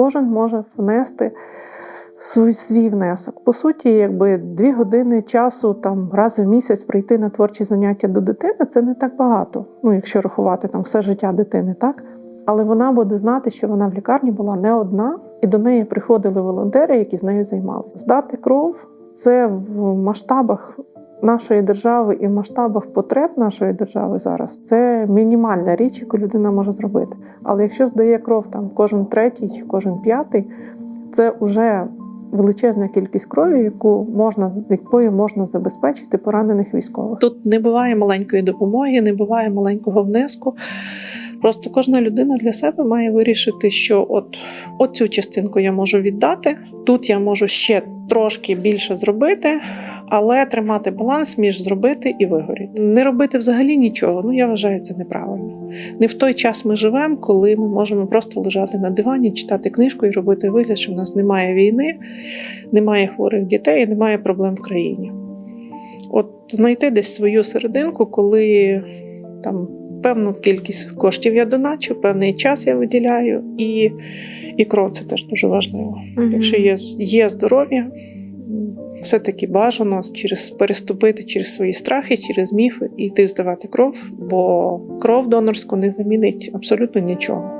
кожен може внести свій, свій внесок. По суті, якби дві години часу там раз в місяць прийти на творчі заняття до дитини, це не так багато. Ну, якщо рахувати там все життя дитини, так. Але вона буде знати, що вона в лікарні була не одна, і до неї приходили волонтери, які з нею займалися. Здати кров це в масштабах нашої держави і в масштабах потреб нашої держави зараз. Це мінімальна річ, яку людина може зробити. Але якщо здає кров там кожен третій чи кожен п'ятий, це вже величезна кількість крові, яку можна якою можна забезпечити поранених військових. Тут не буває маленької допомоги, не буває маленького внеску. Просто кожна людина для себе має вирішити, що от оцю частинку я можу віддати, тут я можу ще трошки більше зробити, але тримати баланс між зробити і вигоріти. Не робити взагалі нічого. Ну я вважаю це неправильно. Не в той час ми живемо, коли ми можемо просто лежати на дивані, читати книжку і робити вигляд, що в нас немає війни, немає хворих дітей, немає проблем в країні. От знайти десь свою серединку, коли там певну кількість коштів я доначу, певний час я виділяю, і, і кров це теж дуже важливо. Якщо є, є здоров'я, все-таки бажано через переступити через свої страхи, через міфи і йти здавати кров, бо кров донорську не замінить абсолютно нічого.